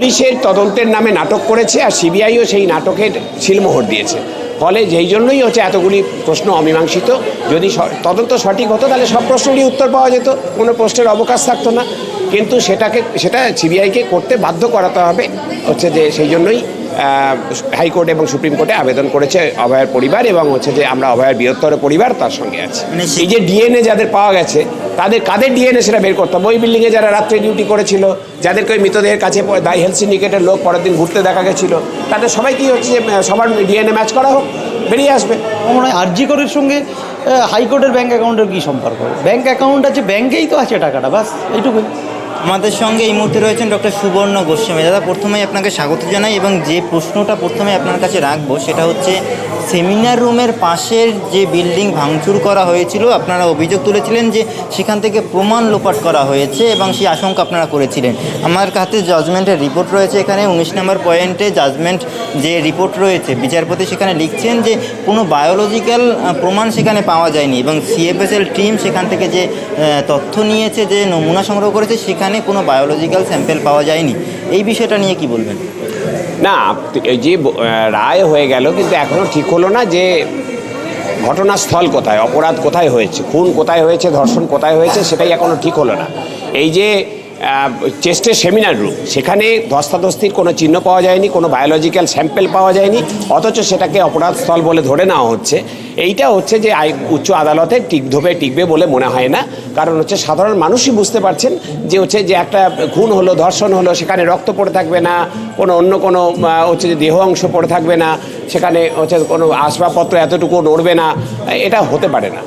পুলিশের তদন্তের নামে নাটক করেছে আর সিবিআইও সেই নাটকের শিলমোহর দিয়েছে। ফলে যেই জন্যই হচ্ছে এতগুলি প্রশ্ন অমীমাংসিত, যদি তদন্ত সঠিক হতো তাহলে সব প্রশ্নেরই উত্তর পাওয়া যেত, কোনো প্রশ্নের অবকাশ থাকতো না। কিন্তু সেটাকে, সেটা সিবিআইকে করতে বাধ্য করাতে হবে হচ্ছে যে সেই জন্যই হাইকোর্ট এবং সুপ্রিম কোর্টে আবেদন করেছে অভয়ের পরিবার এবং হচ্ছে যে আমরা অভয়ের বৃহত্তর পরিবার তার সঙ্গে আছে। মানে এই যে ডিএনএ যাদের পাওয়া গেছে তাদের কাদের ডিএনএ সেটা বের করতে হবে? ওই বিল্ডিংয়ে যারা রাত্রে ডিউটি করেছিল যাদেরকে ওই মৃতদেহের কাছে দাই হেলথ সিন্ডিকেটের লোক পরের দিন ঘুরতে দেখা গেছিল তাদের সবাই কি হচ্ছে যে সবার ডিএনএ ম্যাচ করা হোক বেরিয়ে আসবে। মনে হয় আরজি করের সঙ্গে হাইকোর্টের ব্যাঙ্ক অ্যাকাউন্টের কী সম্পর্ক? ব্যাঙ্ক অ্যাকাউন্ট আছে ব্যাঙ্কেই তো আছে টাকাটা বাস এইটুকুই। আমাদের সঙ্গে এই মুহূর্তে রয়েছেন ডক্টর সুবর্ণ গোস্বামী। দাদা, প্রথমেই আপনাকে স্বাগত জানাই এবং যে প্রশ্নটা প্রথমে আপনার কাছে রাখব সেটা হচ্ছে সেমিনার রুমের পাশের যে বিল্ডিং ভাঙচুর করা হয়েছিল, আপনারা অভিযোগ তুলেছিলেন যে সেখান থেকে প্রমাণ লোপাট করা হয়েছে এবং সেই আশঙ্কা আপনারা করেছিলেন। আমার কাছে জাজমেন্টের রিপোর্ট রয়েছে এখানে, উনিশ নম্বর পয়েন্টে জাজমেন্ট যে রিপোর্ট রয়েছে, বিচারপতি সেখানে লিখছেন যে কোনো বায়োলজিক্যাল প্রমাণ সেখানে পাওয়া যায়নি এবং সিএফএসএল টিম সেখান থেকে যে তথ্য নিয়েছে, যে নমুনা সংগ্রহ করেছে, সেখানে কোনো বায়োলজিক্যাল স্যাম্পেল পাওয়া যায়নি। এই বিষয়টা নিয়ে কি বলবেন? না, এই যে রায় হয়ে গেল, কিন্তু এখনও ঠিক হলো না যে ঘটনাস্থল কোথায়, অপরাধ কোথায় হয়েছে, খুন কোথায় হয়েছে, ধর্ষণ কোথায় হয়েছে, সেটাই এখনও ঠিক হলো না। এই যে চেস্টের সেমিনার রুম সেখানে ধস্তাধস্তির কোনো চিহ্ন পাওয়া যায়নি, কোনো বায়োলজিক্যাল স্যাম্পেল পাওয়া যায়নি, অথচ সেটাকে অপরাধস্থল বলে ধরে নেওয়া হচ্ছে। এইটা হচ্ছে যে উচ্চ আদালতে টিকধোবে টিকবে বলে মনে হয় না। কারণ হচ্ছে সাধারণ মানুষই বুঝতে পারছেন যে হচ্ছে যে একটা খুন হলো, ধর্ষণ হলো, সেখানে রক্ত পড়ে থাকবে না, কোনো অন্য কোনো হচ্ছে যে দেহ অংশ পড়ে থাকবে না, সেখানে হচ্ছে কোনো আসবাবপত্র এতটুকু নড়বে না, এটা হতে পারে না।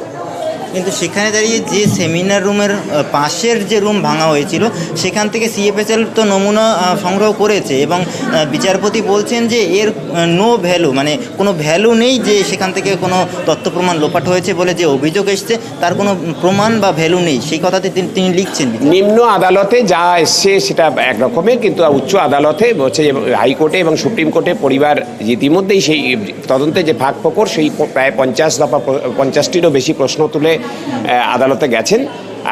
কিন্তু সেখানে দাঁড়িয়ে যে সেমিনার রুমের পাশের যে রুম ভাঙা হয়েছিল, সেখান থেকে সিএফএসএল তো নমুনা সংগ্রহ করেছে এবং বিচারপতি বলছেন যে এর নো ভ্যালু মানে কোনো ভ্যালু নেই যে সেখান থেকে কোনো তথ্য প্রমাণ লোপাট হয়েছে বলে যে অভিযোগ এসছে, তার কোনো প্রমাণ বা ভ্যালু নেই। সেই কথাতে তিনি- লিখছেন। নিম্ন আদালতে যা এসছে সেটা এক রকমের কিন্তু উচ্চ আদালতে হচ্ছে হাইকোর্টে এবং সুপ্রিম কোর্টে পরিবার ইতিমধ্যেই সেই তদন্তে যে ভাগ ফকর, সেই প্রায় পঞ্চাশ দফা, পঞ্চাশটিরও বেশি প্রশ্ন তুলে আদালতে গেছেন।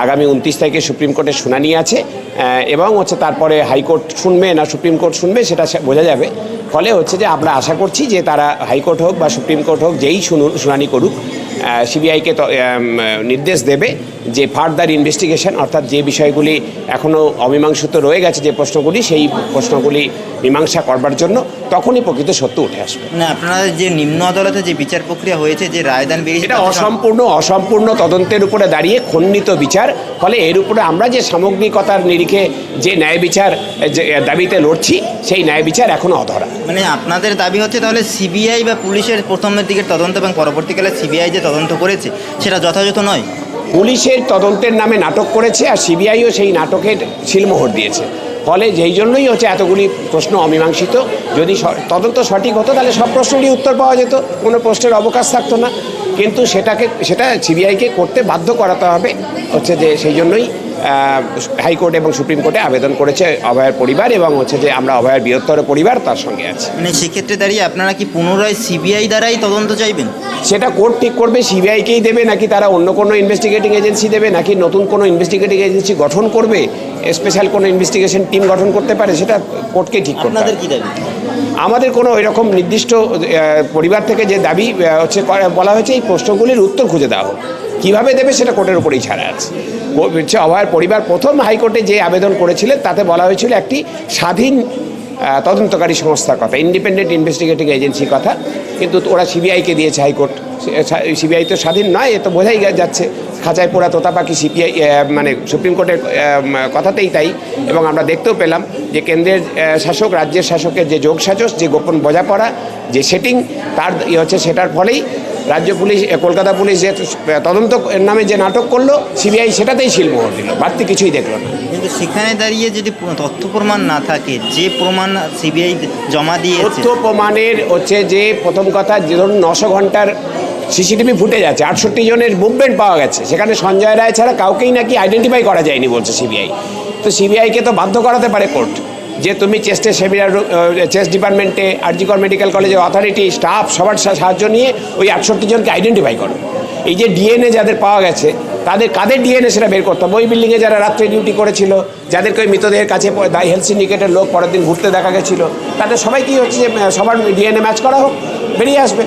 আগামী উনত্রিশ তারিখে সুপ্রিম কোর্টে শুনানি আছে এবং হচ্ছে তারপরে হাইকোর্ট শুনবে না সুপ্রিম কোর্ট শুনবে, সেটা বোঝা যাবে। ফলে হচ্ছে যে আমরা আশা করছি যে তারা হাইকোর্ট হোক বা সুপ্রিম কোর্ট হোক, যেই শুনুন শুনানি করুক সিবিআইকে নির্দেশ দেবে যে ফার্দার ইনভেস্টিগেশন অর্থাৎ যে বিষয়গুলি এখনও অমীমাংসিত রয়ে গেছে যে প্রশ্নগুলি সেই প্রশ্নগুলি মীমাংসা করবার জন্য তখনই প্রকৃত সত্য উঠে আসবে। না আপনারা যে নিম্ন আদালতে যে বিচার প্রক্রিয়া হয়েছে যে রায়দান বেরিয়েছে এটা অসম্পূর্ণ অসম্পূর্ণ তদন্তের উপরে দাঁড়িয়ে খণ্ডিত বিচার। ফলে এর উপরে আমরা যে সামগ্রিকতার নিরিখে যে ন্যায় বিচার যে দাবিতে লড়ছি সেই ন্যায় বিচার এখনও অধরা। মানে আপনাদের দাবি হচ্ছে তাহলে সিবিআই বা পুলিশের প্রথমের দিকের তদন্ত এবং পরবর্তীকালে সিবিআই যে তদন্ত করেছে, সেটা যথাযথ নয়। পুলিশের তদন্তের নামে নাটক করেছে আর সিবিআইও সেই নাটকের শিলমোহর দিয়েছে। ফলে যেই জন্যই হচ্ছে এতগুলি প্রশ্ন অমীমাংসিত, যদি তদন্ত সঠিক হতো তাহলে সব প্রশ্নেরই উত্তর পাওয়া যেত, কোনো প্রশ্নের অবকাশ থাকতো না। কিন্তু সেটাকে, সেটা সিবিআইকে করতে বাধ্য করাতে হবে, হচ্ছে যে সেই জন্যই হাইকোর্ট এবং সুপ্রিম কোর্টে আবেদন করেছে অভয়ের পরিবার এবং হচ্ছে যে আমরা অভয়ের বৃহত্তর পরিবার তার সঙ্গে আছে। মানে সেক্ষেত্রে দাঁড়িয়ে আপনারা কি পুনরায় সিবিআই দ্বারাই তদন্ত চাইবেন? সেটা কোর্ট ঠিক করবে সিবিআইকেই দেবে নাকি তারা অন্য কোনো ইনভেস্টিগেটিং এজেন্সি দেবে নাকি নতুন কোনো ইনভেস্টিগেটিং এজেন্সি গঠন করবে স্পেশাল কোনো ইনভেস্টিগেশন টিম গঠন করতে পারে সেটা কোর্টকে ঠিক করতে আপনাদের। কি দাবি? আমাদের কোনো এরকম নির্দিষ্ট পরিবার থেকে যে দাবি হচ্ছে বলা হয়েছে এই প্রশ্নগুলির উত্তর খুঁজে দেওয়া হোক। কীভাবে দেবে সেটা কোর্টের উপরেই ছাড়া আছে। হচ্ছে অভয়ের পরিবার প্রথম হাইকোর্টে যে আবেদন করেছিলেন, তাতে বলা হয়েছিল একটি স্বাধীন তদন্তকারী সংস্থার কথা ইন্ডিপেন্ডেন্ট ইনভেস্টিগেটিং এজেন্সির কথা। কিন্তু ওরা সিবিআইকে দিয়েছে হাইকোর্ট। সিবিআই তো স্বাধীন নয়, এ তো বোঝাই যাচ্ছে। খাঁচায় পোড়া তোতা পাখি সিপিআই মানে সুপ্রিম কোর্টের কথাতেই তাই। এবং আমরা দেখতেও পেলাম যে কেন্দ্রের শাসক, রাজ্যের শাসকের যে যোগ সাজস যে গোপন বোঝাপড়া, যে সেটিং তার হচ্ছে সেটার ফলেই রাজ্য পুলিশ কলকাতা পুলিশ যে তদন্ত নামে যে নাটক করল সিবিআই সেটাতেই শিলমোহর দিল। বাড়তি কিছুই দেখল না। কিন্তু সেখানে দাঁড়িয়ে যদি তথ্য প্রমাণ না থাকে যে প্রমাণ সিবিআই জমা দিয়ে তথ্য প্রমাণের হচ্ছে যে প্রথম কথা যে ধরুন নশো ঘণ্টার সিসিটিভি ফুটেজ আছে আটষট্টি জনের মুভমেন্ট পাওয়া গেছে। সেখানে সঞ্জয় রায় ছাড়া কাউকেই নাকি আইডেন্টিফাই করা যায়নি বলছে সিবিআই। তো সিবিআইকে তো বাধ্য করাতে পারে কোর্ট যে তুমি চেস্টের সেমিনার চেস্ট ডিপার্টমেন্টে আরজিকর মেডিকেল কলেজের অথরিটি স্টাফ সবার সাহায্য নিয়ে ওই আটষট্টি জনকে আইডেন্টিফাই করো। এই যে ডিএনএ যাদের পাওয়া গেছে তাদের কাদের ডিএনএ সেটা বের করতে হবে? ওই বিল্ডিংয়ে যারা রাত্রে ডিউটি করেছিল যাদেরকে ওই মৃতদেহের কাছে দায় হেলথ সিন্ডিকেটের লোক পরের দিন ঘুরতে দেখা গেছিল তাদের সবাই কি হচ্ছে যে সবার ডিএনএ ম্যাচ করা হোক বেরিয়ে আসবে।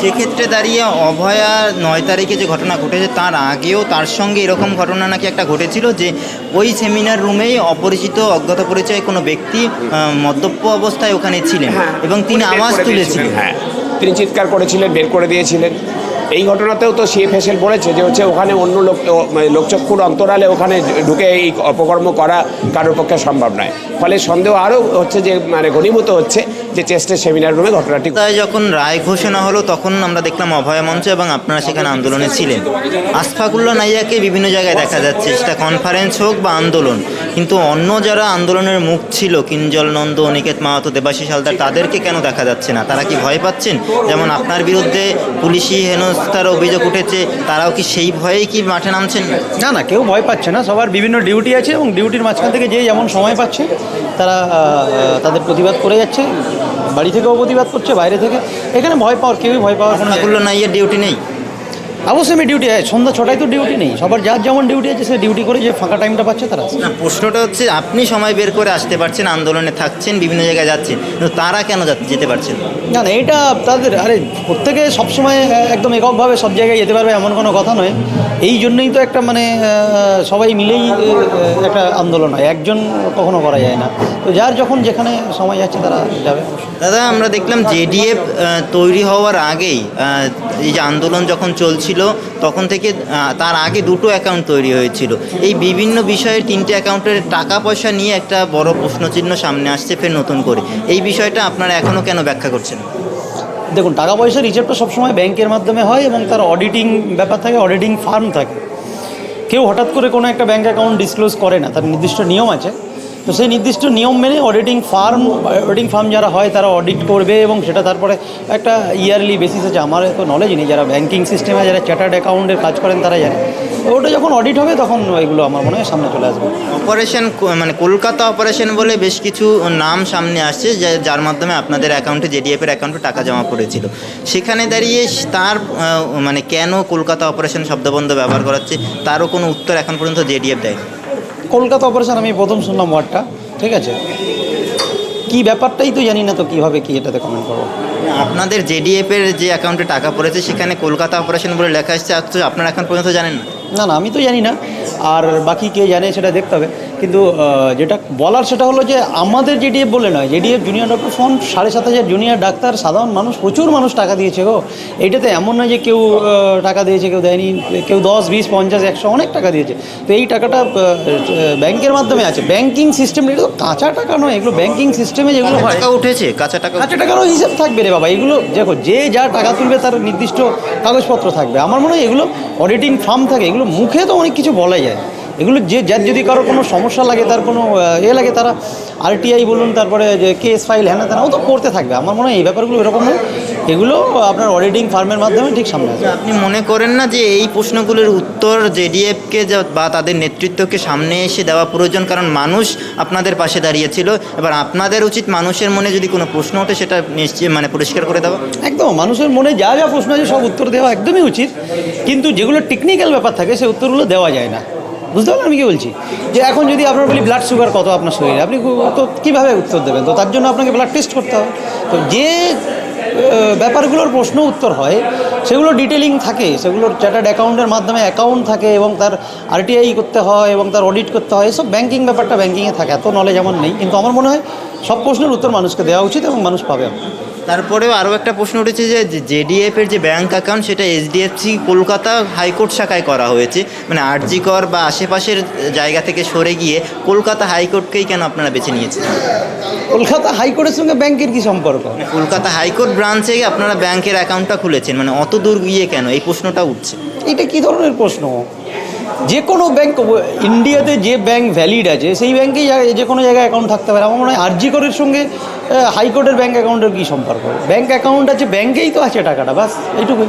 সেক্ষেত্রে দাঁড়িয়ে অভয়া নয় তারিখে যে ঘটনা ঘটেছে তার আগেও তার সঙ্গে এরকম ঘটনা নাকি একটা ঘটেছিল যে ওই সেমিনার রুমেই অপরিচিত অজ্ঞাত পরিচয় কোনো ব্যক্তি মদ্যপ অবস্থায় ওখানে ছিলেন হ্যাঁ, এবং তিনি আওয়াজ তুলেছিলেন। হ্যাঁ। তিনি চিৎকার করেছিলেন বের করে দিয়েছিলেন। এই ঘটনাতেও তো সিএফএসএল বলেছে যে হচ্ছে ওখানে অন্য লোক মানে লোকচক্ষুর অন্তরালে ওখানে ঢুকে এই অপকর্ম করা কারোর পক্ষে সম্ভব নয়। ফলে সন্দেহ আরও হচ্ছে যে মানে ঘনীভূত হচ্ছে যে চেস্টের সেমিনার রুমে ঘটনাটি তাই যখন রায় ঘোষণা হলো তখন আমরা দেখলাম অভয় মঞ্চ এবং আপনারা সেখানে আন্দোলনে ছিলেন। আশফাকুল্লা নাইয়াকে বিভিন্ন জায়গায় দেখা যাচ্ছে। সেটা কনফারেন্স হোক বা আন্দোলন। কিন্তু অন্য যারা আন্দোলনের মুখ ছিল কিঞ্জল নন্দ অনিকেত মাহাতো দেবাশিস হালদার তাদেরকে কেন দেখা যাচ্ছে না? তারা কি ভয় পাচ্ছেন? যেমন আপনার বিরুদ্ধে পুলিশি হেনস্থার অভিযোগ উঠেছে তারাও কি সেই ভয়েই কি মাঠে নামছেন? না না না কেউ ভয় পাচ্ছে না। সবার বিভিন্ন ডিউটি আছে এবং ডিউটির মাঝখান থেকে যে যেমন সময় পাচ্ছে তারা তাদের প্রতিবাদ করে যাচ্ছে। বাড়ি থেকেও প্রতিবাদ করছে বাইরে থেকে। এখানে ভয় পাওয়ার কেউই ভয় পাওয়ার কোনো নাইয়ের ডিউটি নেই? অবশ্যই আমি ডিউটি সন্ধ্যা ছটায় তো ডিউটি নেই। সবার যার যেমন ডিউটি আছে সে ডিউটি করে যে ফাঁকা টাইমটা পাচ্ছে তারা না প্রশ্নটা হচ্ছে আপনি সময় বের করে আসতে পারছেন আন্দোলনে থাকছেন বিভিন্ন জায়গায় যাচ্ছেন কিন্তু তারা কেন যেতে পারছেন না? না না এটা তাদের আরে প্রত্যেকে সবসময় একদম এককভাবে সব জায়গায় যেতে পারবে এমন কোনো কথা নয়। এই জন্যই তো একটা মানে সবাই মিলেই একটা আন্দোলন হয়। একজন কখনো করা যায় না। তো যার যখন যেখানে সময় যাচ্ছে তারা যাবে। দাদা আমরা দেখলাম জেডিএফ তৈরি হওয়ার আগেই এই যে আন্দোলন যখন চলছিল তখন থেকে তার আগে দুটো অ্যাকাউন্ট তৈরি হয়েছিল। এই বিভিন্ন বিষয়ে তিনটে অ্যাকাউন্টের টাকা পয়সা নিয়ে একটা বড় প্রশ্নচিহ্ন সামনে আসছে ফের নতুন করে। এই বিষয়টা আপনারা এখনও কেন ব্যাখ্যা করছেন? দেখুন টাকা পয়সার রিজার্ভটা সবসময় ব্যাংকের মাধ্যমে হয় এবং তার অডিটিং ব্যাপার থাকে অডিটিং ফার্ম থাকে। কেউ হঠাৎ করে কোনো একটা ব্যাঙ্ক অ্যাকাউন্ট ডিসক্লোজ করে না তার নির্দিষ্ট নিয়ম আছে। তো সেই নির্দিষ্ট নিয়ম মেনে অডিটিং ফার্ম অডিটিং ফার্ম যারা হয় তারা অডিট করবে এবং সেটা তারপরে একটা ইয়ারলি বেসিস আছে। আমার এত নলেজ নেই, যারা ব্যাঙ্কিং সিস্টেমে যারা চার্টার্ড অ্যাকাউন্টের কাজ করেন তারা জানে। ওটা যখন অডিট হবে তখন এগুলো আমার মনে হয় সামনে চলে আসবে। অপারেশন মানে কলকাতা অপারেশন বলে বেশ কিছু নাম সামনে আসছে যার মাধ্যমে আপনাদের অ্যাকাউন্টে জেডিএফের অ্যাকাউন্টে টাকা জমা পড়েছিল। সেখানে দাঁড়িয়ে তার মানে কেন কলকাতা অপারেশন শব্দবন্ধ ব্যবহার করাচ্ছে তারও কোনো উত্তর এখন পর্যন্ত জেডিএফ দেয় কলকাতা অপারেশন আমি প্রথম শুনলাম ওয়ার্ডটা, ঠিক আছে? কি ব্যাপারটাই তো জানি না তো কীভাবে কি এটাতে কমেন্ট করব। আপনাদের জেডিএফ এর যে অ্যাকাউন্টে টাকা পড়েছে, সেখানে কলকাতা অপারেশন বলে লেখা আসছে আপনারা এখন পর্যন্ত জানেন না। না না আমি তো জানি না। আর বাকি কে জানে সেটা দেখতে হবে। কিন্তু যেটা বলার সেটা হলো যে আমাদের জেডিএফ বলে নয় জেডিএফ জুনিয়র ডক্টর ফোন সাড়ে সাত হাজার জুনিয়র ডাক্তার সাধারণ মানুষ প্রচুর মানুষ টাকা দিয়েছে গো। এইটাতে এমন নয় যে কেউ টাকা দিয়েছে কেউ দেয়নি কেউ দশ বিশ পঞ্চাশ একশো অনেক টাকা দিয়েছে। তো এই টাকাটা ব্যাংকের মাধ্যমে আছে। ব্যাংকিং সিস্টেম এটা তো কাঁচা টাকা নয় এগুলো ব্যাংকিং সিস্টেমে যেগুলো টাকা উঠেছে কাঁচা টাকা কাঁচা টাকারও হিসাব থাকবে রে বাবা। এগুলো দেখো যে যা টাকা তুলবে তার নির্দিষ্ট কাগজপত্র থাকবে। আমার মনে হয় এগুলো অডিটিং ফার্ম থাকে এগুলো মুখে তো অনেক কিছু বলা যায়। এগুলো যে, যার যদি কারও কোনো সমস্যা লাগে, তার কোনো এ লাগে, তারা আরটিআই বলুন, তারপরে যে কেস ফাইল হ্যানা তারা ও তো করতে থাকবে। আমার মনে হয় এই ব্যাপারগুলো এরকম এগুলো আপনার অডিটিং ফার্মের মাধ্যমে ঠিক সামনে আসবে। আপনি মনে করেন না যে এই প্রশ্নগুলোর উত্তর জেডিএফকে বা তাদের নেতৃত্বকে সামনে এসে দেওয়া প্রয়োজন? কারণ মানুষ আপনাদের পাশে দাঁড়িয়েছিল। এবার আপনাদের উচিত মানুষের মনে যদি কোনো প্রশ্ন ওঠে সেটা নিশ্চয়ই মানে পরিষ্কার করে দেওয়া। একদম মানুষের মনে যা যা প্রশ্ন আছে সব উত্তর দেওয়া একদমই উচিত। কিন্তু যেগুলো টেকনিক্যাল ব্যাপার থাকে সেই উত্তরগুলো দেওয়া যায় না। বুঝতে পারলেন আমি কি বলছি? যে এখন যদি আপনার বলি ব্লাড সুগার কত আপনার শরীরে আপনি তো কীভাবে উত্তর দেবেন? তো তার জন্য আপনাকে ব্লাড টেস্ট করতে হবে। তো যে ব্যাপারগুলোর প্রশ্ন উত্তর হয়। সেগুলো ডিটেলিং থাকে। সেগুলোর চার্টার্ড অ্যাকাউন্টের মাধ্যমে অ্যাকাউন্ট থাকে এবং তার আরটিআই করতে হয় এবং তার অডিট করতে হয়। এসব ব্যাঙ্কিং ব্যাপারটা ব্যাঙ্কিংয়ে থাকে। এত নলেজ আমার নেই। কিন্তু আমার মনে হয় সব প্রশ্নের উত্তর মানুষকে দেওয়া উচিত এবং মানুষ পাবে। তারপরেও আরও একটা প্রশ্ন উঠেছে যে জেডিএফ এর যে ব্যাংক অ্যাকাউন্ট সেটা এইচডিএফসি কলকাতা হাইকোর্ট শাখায় করা হয়েছে। মানে আরজিকর বা আশেপাশের জায়গা থেকে সরে গিয়ে কলকাতা হাইকোর্টকেই কেন আপনারা বেছে নিয়েছেন? কলকাতা হাইকোর্টের সঙ্গে ব্যাংকের কি সম্পর্ক? মানে কলকাতা হাইকোর্ট ব্রাঞ্চে আপনারা ব্যাংকের অ্যাকাউন্টটা খুলেছেন। মানে অত দূর গিয়ে কেন? এই প্রশ্নটা উঠছে। এটা কি ধরনের প্রশ্ন? যে কোনো ব্যাংক ইন্ডিয়াতে যে ব্যাংক ভ্যালিড আছে সেই ব্যাংকেই যে কোনো জায়গায় অ্যাকাউন্ট থাকতে পারে। আমার মনে হয় আরজি করের সঙ্গে হাইকোর্টের ব্যাঙ্ক অ্যাকাউন্টের কী সম্পর্ক? ব্যাঙ্ক অ্যাকাউন্ট আছে ব্যাঙ্কেই তো আছে টাকাটা বাস এইটুকুই।